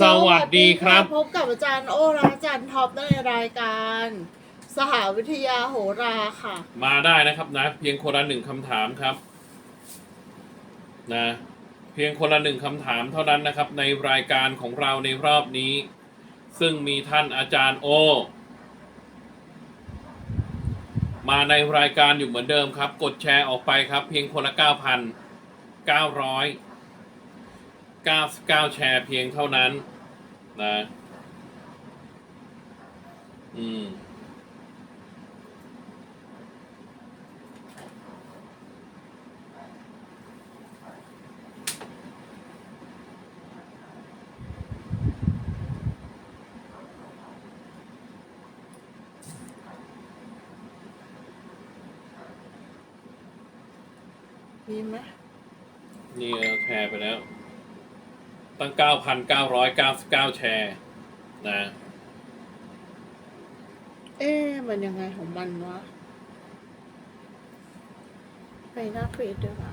สวัสดีครับ พบกับอาจารย์โอและอาจารย์ท็อปในรายการ สหวิทยาโหราค่ะ มาได้นะครับนะ เพียงคนละหนึ่งคำถามครับนะเพียงคนละหนึ่งคำถามเท่านั้นนะครับ ในรายการของเราในรอบนี้ ซึ่งมีท่านอาจารย์โอ มาในรายการอยู่เหมือนเดิมครับ กดแชร์ออกไปครับ เพียงคนละ9,900 99 แชร์เพียงเท่านั้นนะ อืม มีไหมนี่เราแชร์ไปแล้ว ตั้ง 9,999 แชร์ นะ เอ๊ะมันยังไงของมันวะ ไปหน้าฟีดด้วยว่ะ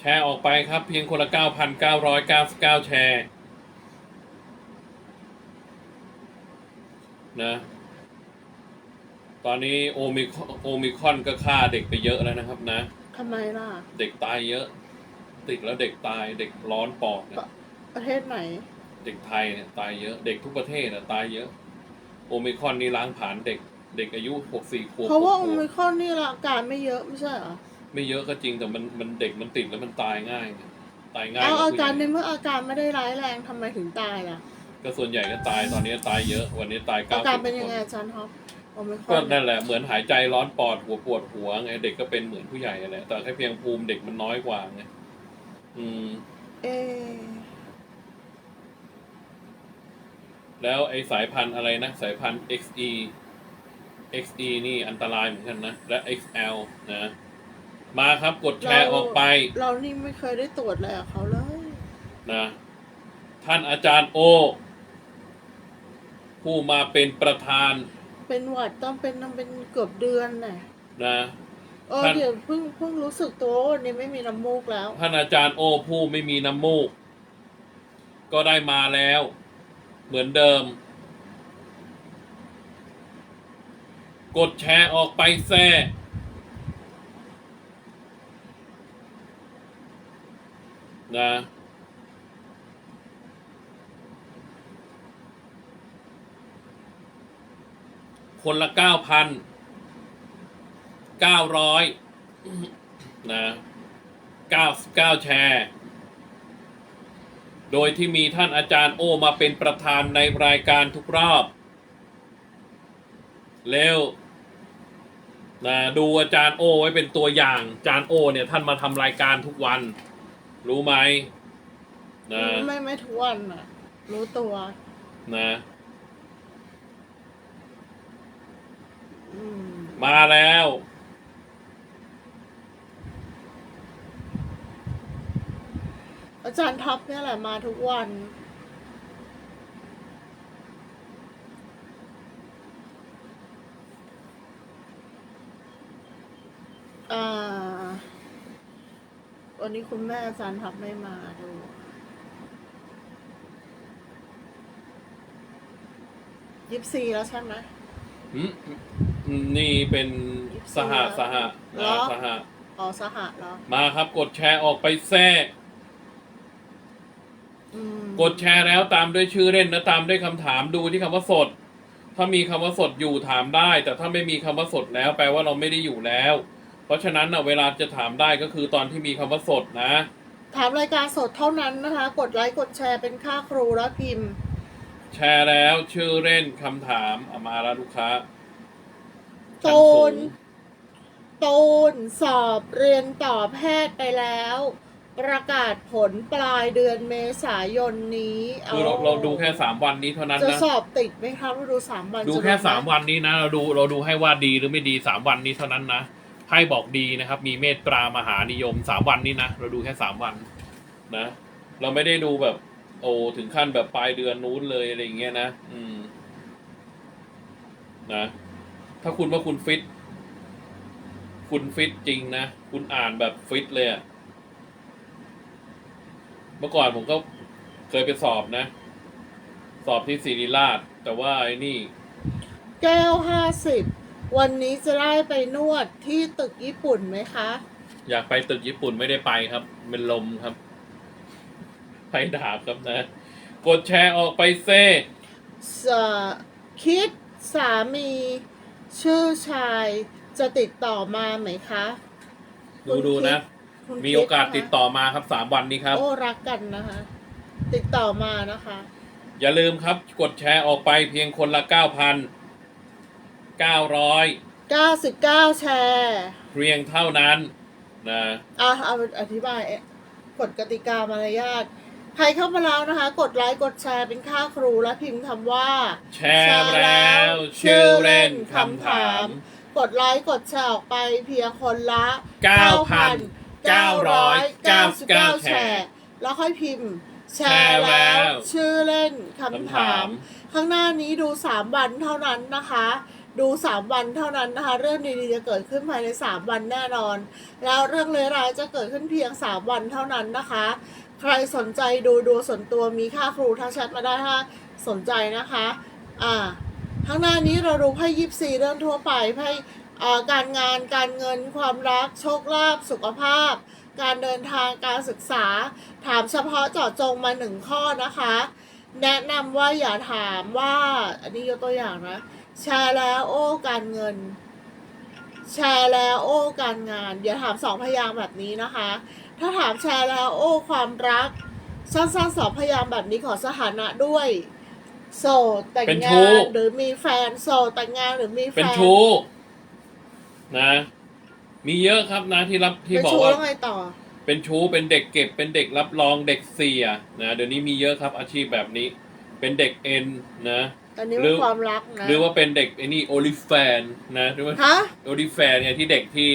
แชร์ออกไปครับเพียงคนละ 9,999 แชร์ นะ ตอนนี้โอมิคโอมิคอนก็ฆ่าเด็กไปเยอะแล้วนะครับนะ ทำไมล่ะ เด็กตายเยอะ ติดแล้วเด็กตายเด็กร้อนปอดเนี่ยประเทศไหน เด็กไทยเนี่ยตายเยอะ เด็กทุกประเทศอะตายเยอะ โอมิคอนนี่ล้างผ่านเด็กเด็กอายุหกสี่ขวบเพราะว่าหโอกขวบมิครอนนี่ละอาการไม่เยอะไม่ใช่เหรอ ไม่เยอะก็จริงแต่มันมันเด็กมันติดแล้วมันตายง่ายไงตายง่ายเอาว่อาผู้ใหญ่การในเมื่ออาการไม่ได้ร้ายแรงทำไมถึงตายล่ะ ก็ส่วนใหญ่ก็ตายตอนนี้ตายเยอะ วันนี้ตายเก้าอาสิบการเป็นยังคไงนอาจารย์ท็อปโอมิครก็อนนั่นแหละเหมือนหายใจร้อนปอดหัวปวดหัวไงเด็กก็เป็นเหมือนผู้ใหญ่แหละแต่แค่เพียงภูมิเด็กมันน้อยกว่าไงอืม เอ๊ะแล้วไอสายพันธุ์อะไรนะ สายพันธุ์ XE XE นี่อันตรายเหมือนกันนะ และ XL นะ มาครับกดแชร์ออกไป เรานี่ไม่เคยได้ตรวจอะไรกับเขาเลย นะท่านอาจารย์โอ ผู้มาเป็นประธานเป็นหวัดต้องเป็นต้องเป็นเกือบเดือนน่ะนะ เออท่าน เดี๋ยวเพิ่งเพิ่งรู้สึกตัวว่าวันนี้ไม่มีน้ำมูกแล้ว ท่านอาจารย์โอผู้ไม่มีน้ำมูก ก็ได้มาแล้ว เหมือนเดิม กดแชร์ออกไปแซ่นะ คนละเก้าพันเก้าร้อยนะเก้าเก้าแชร์ โดยที่มีท่านอาจารย์โอมาเป็นประธานในรายการทุกรอบ เร็วนะดูอาจารย์โอไว้เป็นตัวอย่าง อาจารย์โอเนี่ยท่านมาทำรายการทุกวัน รู้ไหมนะไม่ไม่ทุกวันน่ะ รู้ตัวนะ มมาแล้ว อาจารย์ท็อปเนี่ยแหละมาทุกวัน อ่า วันนี้คุณแม่อาจารย์ท็อปไม่มาดูยิบซีแล้วใช่ไหมอืม นี่เป็นสหสหเหรนะอสหอ๋อสหะแล้วมาครับกดแชร์ออกไปแทรก อืมกดแชร์แล้วตามด้วยชื่อเล่นนะตามด้วยคำถามดูที่คำว่าสด ถ้ามีคำว่าสดอยู่ถามได้ แต่ถ้าไม่มีคำว่าสดแล้วแปลว่าเราไม่ได้อยู่แล้ว เพราะฉะนั้นนะเวลาจะถามได้ก็คือตอนที่มีคำว่าสดนะ ถามรายการสดเท่านั้นนะคะ กดไลค์กดแชร์เป็นค่าครูแล้วพิมพ์ แชร์แล้วชื่อเล่นคำถามเอามาแล้วลูกค้าโตชั้สูนงตูนสอบเรียนต่อแพทย์ไปแล้ว ประกาศผลปลายเดือนเมษายนนี้คือเราเราดูแค่สามวันนี้เท่านั้นจะนะ สอบติดไหมคะเราดูสามวันดูจะแค่รู้ไหสามวันนี้นะ เราดูเราดูให้ว่าดีหรือไม่ดีสามวันนี้เท่านั้นนะไพ่บอกดีนะครับ มีเมตตามหานิยมสามวันนี้นะเราดูแค่สามวันนะ เราไม่ได้ดูแบบ โอ้ถึงขั้นแบบปลายเดือนนู้นเลยอะไรอย่างเงี้ยนะ อืม นะ ถ้าคุณว่าคุณฟิต คุณฟิตจริงนะ คุณอ่านแบบฟิตเลยอะเมื่อก่อนผมก็เคยไปสอบนะ สอบที่ศิริราช แต่ว่าไอ้นี่ แก้วห้าสิบวันนี้จะได้ไปนวดที่ตึกญี่ปุ่นไหมคะ อยากไปตึกญี่ปุ่นไม่ได้ไปครับ เป็นลมครับ ไปดาบครับนะ กดแชร์ออกไปเซ่สคิดสามี ชื่อชายจะติดต่อมาไหมคะดูดูนะ คุณคิมีโอกาสนะคะติดต่อมาครับสามวันนี้ครับ โอ้รักกันนะคะ ติดต่อมานะคะ อย่าลืมครับกดแชร์ออกไปเพียงคนละเก้าพันเก้าร้อย99 แชร์เพียงเท่านั้นนะ อะเอาอธิบายเอ๊ะกฎกติกามารยาท ใครเข้ามาแล้วนะคะ กดไลค์กดแชร์เป็นค่าครูและพิมพ์คำว่า แชร์แล้วชื่อเล่นคำถาม กดไลค์กดแชร์ออกไปเพียงคนละ 9,999 แชร์ แล้วค่อยพิมพ์ แชแชร์ร์แล้แล้ววชื่อเล่นคำคำถาถามมข้างหน้านี้ดู 3 วันเท่านั้นนะคะ ดู 3 วันเท่านั้นนะคะ เรื่องดีๆจะเกิดขึ้นภายใน 3 วันแน่นอน แล้วเรื่องเลวร้ายจะเกิดขึ้นเพียง 3 วันเท่านั้นนะคะ ใครสนใจดูดูส่วนตัวมีค่าครูทักแชทมาได้ถ้าสนใจนะคะ อ่าข้างหน้านี้เราดูไพ่ยิปซีเรื่องทั่วไปไพ่การงานการเงินความรัก โชคลาภสุขภาพ การเดินทางการศึกษา ถามเฉพาะเจาะจงมาหนึ่งข้อนะคะ แนะนำว่าอย่าถามว่า อันนี้ยกตัวอย่างนะ แชร์แล้วโอ้การเงิน แชร์แล้วโอ้การงาน อย่าถามสองพยางค์แบบนี้นะคะ ถ้าถามแชร์แล้วโอ้ ความรักสั้นๆสองพยางค์แบบนี้ขอสถานะด้วย โสดแต่งเป็นงาชู้นหรือมีแฟนโสดแต่งงานหรือมีแฟนเป็นชู้นะ มีเยอะครับนะที่รับที่เป็นบอกชู้ว่า แล้วไงต่อ เป็นชู้เป็นเด็กเก็บเป็นเด็กรับรองเด็กเสียนะเดี๋ยวนี้มีเยอะครับอาชีพแบบนี้ เป็นเด็กเอ็นนะ ตอนนี้หรืเป็นอความรักนะหรือว่าเป็นเด็กไอ้นี่โอลิแฟนนะหรือว่าฮะโอลิแฟนเนี่ยที่เด็กที่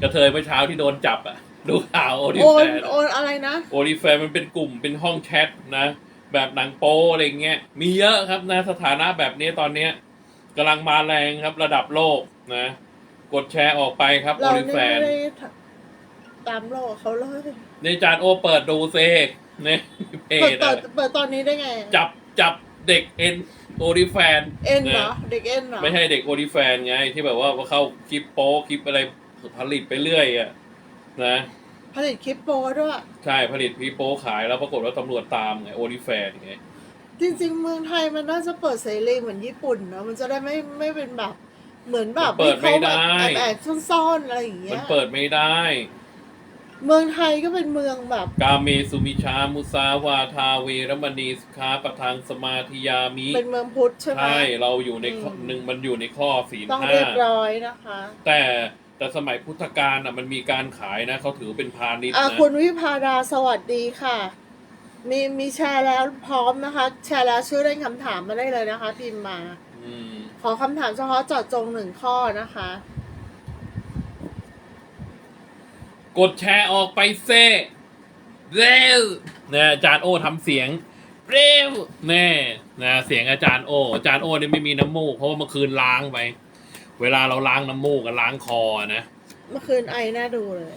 กระเทยเมื่อเช้าที่โดนจับอะ ดูข่าวโอลิโอแฟนนโอนอะไรนะโอลิแฟนมันเป็นกลุ่มเป็นห้องแชทนะ แบบหนังโป๊อะไรเงี้ยมีเยอะครับนะสถานะแบบนี้ตอนเนี้ยกำลังมาแรงครับระดับโลกนะ กดแชร์ออกไปครับโอเราลินี่แฟน ไม่ได้ตามโลกเขาเลยในจานโอเปิดดูเซเนี่ยเพเปิดจตออะนเปิดตอนนี้ได้ไงจับจับเด็กเอ็นโอลิแฟนเอ็นเหรอเด็กเอ็นเหรอไม่ใช่เด็กโอลิแฟนไงที่แบบว่าเข้าคลิปโป๊คลิปอะไรผลิตไปเรื่อยอะ นะผลิตคลิปโปด้วย ใช่ผลิตพีโป๊ขายแล้วปรากฏว่าตำรวจตามไงโอลิแฟนไงจริงๆเมืองไทยมันน่าจะเปิดเสรีเหมือนญี่ปุ่นเนอะมันจะได้ไม่ไม่เป็นแบบเหมือนแบบมันเปิดไม่ได้ให้เขาแบบแอบๆซ่อนๆอะไรอย่างเงี้มันยเปิดไม่ได้ เมืองไทยก็เป็นเมืองแบบ กาเมสุมิชา มุสาวาทาเวรมณีสกขาปะทังสมาธิยามิเป็นเมืองพุทธใช่ไหม ใช่เราอยู่ในข้ออืม หนึ่งมันอยู่ในข้อศีลต้องห้าเรียบร้อยนะคะ แต่ แต่สมัยพุทธกาลอะมันมีการขายนะเขาถือเป็นพาณิชย์อะนะคุณวิภาดาสวัสดีค่ะ มีมีแชร์แล้วพร้อมนะคะ แชร์แล้วชื่อเล่นคำถามมาได้เลยนะคะ พิมพ์มา อืมขอคำถามเฉพาะเจาะจงหนึ่งข้อนะคะ กดแชร์ออกไปเซ่เร็วเนี่ยอาจารย์โอทำเสียง เร็วแน่นะเสียงอาจารย์โอ อาจารย์โอนี่ไม่มีน้ำมูกเพราะว่าเมื่อคืนล้างไป เวลาเราล้างน้ำมูกกับล้างคอนะ เมื่อคืนไอน่าดูเลย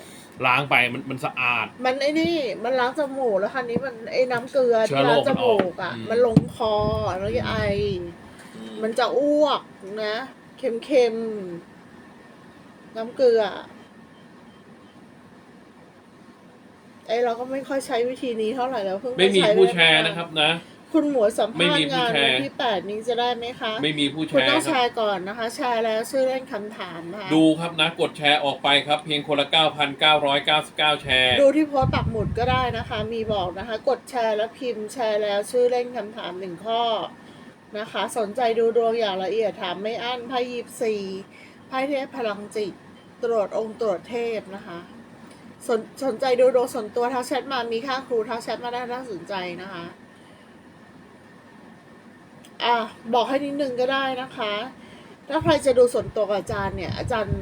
ล้างไปมันมันสะอาด มันไอ้นี่ มันล้างจมูกแล้วคราวนี้มันไอ้น้ำเกลือเชื้ที่อโรล้างคจมันอมูอกกอะอืมมันลงคอแล้วก็ไอ มันจะอ้วกนะ เค็มๆน้ำเกลือ ไอเราก็ไม่ค่อยใช้วิธีนี้เท่าไหร่แล้วเพิ่งไม่มีใช้ผู้ด้แชร์นะครับนะ คุณหมวยสัมไม่ภาษมีณ์ผู้งานแชร์วันที่แปดนี้จะได้ไหมคะ ไม่มีผู้แชคุณร์ต้องคแชรับร์ก่อนนะคะ แชร์แล้วชื่อเล่นคำถามนะคะดูครับนะกดแชร์ออกไปครับ เพียงคนละ9,999แชร์ ดูที่โพสต์ปักหมุดก็ได้นะคะ มีบอกนะคะ กดแชร์แล้วพิมพ์แชร์แล้วชื่อเล่นคำถามหนึ่งข้อนะคะ สนใจดูดวงอย่างละเอียดถามไม่อั้นไพ่ยิปซีไพ่เทพพลังจิต ตรวจองค์ตรวจเทพนะคะสนสนใจดูดวงส่วนตัวทักแชทมามีค่าครูทักแชทมาได้ถ้าสนใจนะคะ อะบอกให้นิดนึงก็ได้นะคะ ถ้าใครจะดูส่วนตัวกับอาจารย์เนี่ย อาจารย์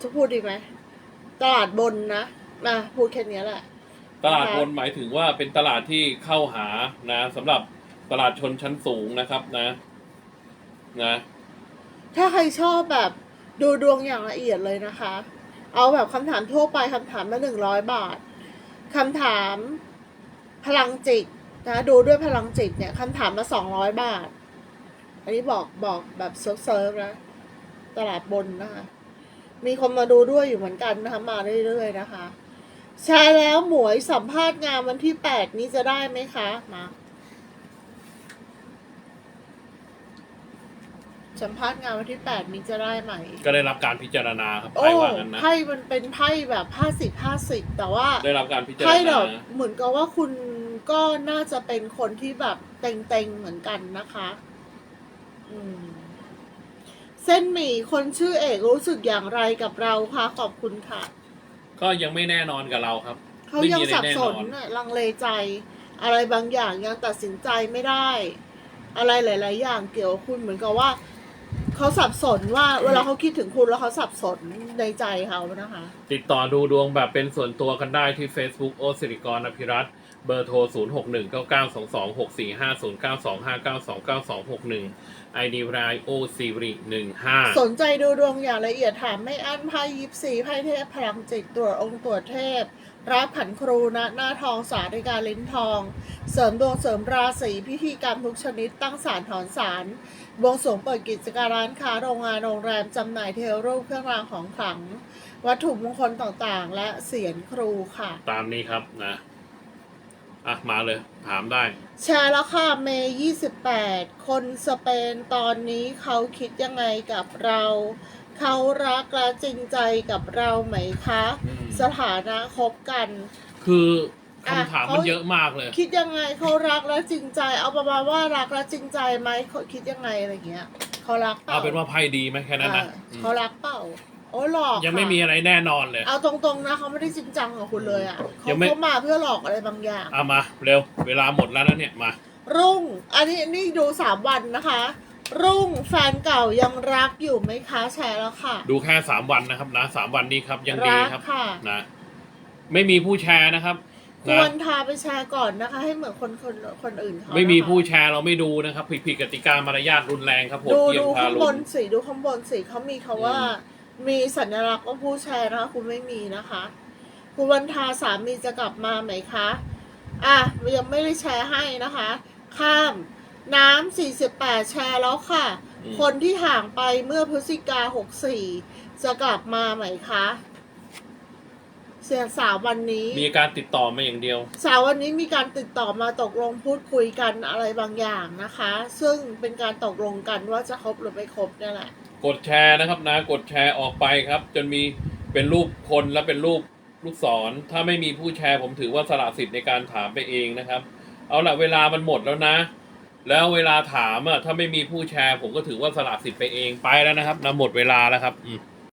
จะพูดดีไหมตลาดบนนะนะพูดแค่เนี้ยแหละ ตลาดบนหมายถึงว่าเป็นตลาดที่เข้าหานะสำหรับตลาดชนชั้นสูงนะครับนะ นะ ถ้าใครชอบแบบดูดวงอย่างละเอียดเลยนะคะ เอาแบบคำถามทั่วไปคำถามละหนึ่งร้อยบาทคำถามพลังจิต นะดูด้วยพลังจิตเนี่ยคำถามละสองร้อยบาท อันนี้บอกบอกแบบเซิร์ฟๆนะ ตลาดบนนะคะมีคนมาดูด้วยอยู่เหมือนกันนะคะ มาเรื่อยๆนะคะแชร์แล้วหมวยสัมภาษณ์งานวันที่แปดนี้จะได้ไหมคะมาสัมภาษณ์งานวันที่แปดนี้จะได้ไหม ก็ได้รับการพิจารณาครับโอ้ไพ่ว่างั้นนะไพ่มันเป็นไพ่แบบห้าสิบห้าสิบแต่ว่า ได้รับการพิจารไพ่แบณาบเหมือนกับว่าคุณ ก็น่าจะเป็นคนที่แบบเต็งๆเหมือนกันนะคะ อืม เส้นหมี่คนชื่อเอกรู้สึกอย่างไรกับเราคะขอบคุณค่ะ ก็ยังไม่แน่นอนกับเราครับเขาไม่ยังมีอะไรสับแน่สนนอนน่ะลังเลใจ อะไรบางอย่างยังตัดสินใจไม่ได้ อะไรหลาย ๆ อย่างเกี่ยวกับคุณเหมือนกับว่าเขาสับสนว่าเวลาเขาคิดถึงคุณแล้วเขาสับสนในใจเขานะคะ ติดต่อดูดวงแบบเป็นส่วนตัวกันได้ที่ Facebook โอสิริกรอภิรัตน์ เบอร์โทร 0 6 1 9 9 2 2 6 4 5 0 9 2 5 9 2 9 2 6 1 ID รายโอสิริ15สนใจดูดวงอย่างละเอียดถามไม่อั้นไพ่ยิปซีไพ่เทพพลังจิตตรวจองค์ตรวจเทพรับผันครูณหน้าทองสาริกาลิ้นทอง เสริมดวงเสริมราศีพิธีกรรมทุกชนิดตั้งศาลถอนศาลบวงสรวงเปิดกิจการร้านค้าโรงงานโรงแรมจำหน่ายเทวรูปเครื่องรางของขลัง วัตถุมงคลต่างๆ และเสียนครูค่ะ ตามนี้ครับนะ อะมาเลย ถามได้ แชร์แล้วค่ะเมย์28 คนสเปนตอนนี้เขาคิดยังไงกับเรา เขารักและจริงใจกับเราไหมคะ อืม สถานะคบกัน คือคำถามอะมันเขา เยอะมากเลย คิดยังไงเขารักและจริงใจ เอาประมาณว่ารักและจริงใจไหมเขาคิดยังไงอะไรเงี้ยเขารักเปล่าเอาเป็นว่าไพ่ดีไหมแค่นั้นนะอ่าอืมเขารักเปล่า โอ้ยหลอกยังไม่ค่ะมีอะไรแน่นอนเลย เอาตรงๆนะเขาไม่ได้จริงจังกับคุณเลยอะยัเขางไม่เข้ามาเพื่อหลอกอะไรบางอย่างเอามาเร็ว เวลาหมดแล้วนะเนี่ยมา รุ่ง อันนี้นี่ดูสามวันนะคะ รุ่งแฟนเก่ายังรักอยู่ไหมคะแชร์แล้วค่ะ ดูแค่สามวันนะครับนะสามวันนี้ครับยังดีรักครับค่ะนะ ไม่มีผู้แชร์นะครับคนะวรทาไปแชร์ก่อนนะคะ ให้เหมือนคนคนคนอื่นเขาไม่มีนะคะผู้แชร์เราไม่ดูนะครับ ผิดผิดกติกามารยาทรุนแรงครับโหดดูเยี่ยมดูทาข้างรุบณนสิดูข้างบนสิเขามีคาว่าอื มมีสัญลักษณ์ว่าผู้แชร์นะคะคุณไม่มีนะคะ คุณวันทาสามีจะกลับมาไหมคะ อะยังไม่ได้แชร์ให้นะคะ ข้ามน้ำ48แชร์แล้วค่ะอืมคนที่ห่างไปเมื่อพฤศจิกา64จะกลับมาไหมคะ เสียสาววันนี้ มีการติดต่อมาอย่างเดียว สาววันนี้มีการติดต่อมาตกลงพูดคุยกันอะไรบางอย่างนะคะ ซึ่งเป็นการตกลงกันว่าจะคบหรือไม่คบเนี่ยแหละ กดแชร์นะครับนะกดแชร์ออกไปครับ จนมีเป็นรูปคนและเป็นรูปลูกศร ถ้าไม่มีผู้แชร์ผมถือว่าสละสิทธิ์ในการถามไปเองนะครับ เอาละเวลามันหมดแล้วนะ แล้วเวลาถามอะถ้าไม่มีผู้แชร์ ผมก็ถือว่าสละสิทธิ์ไปเองไปแล้วนะครับนะหมดเวลาแล้วครับอืม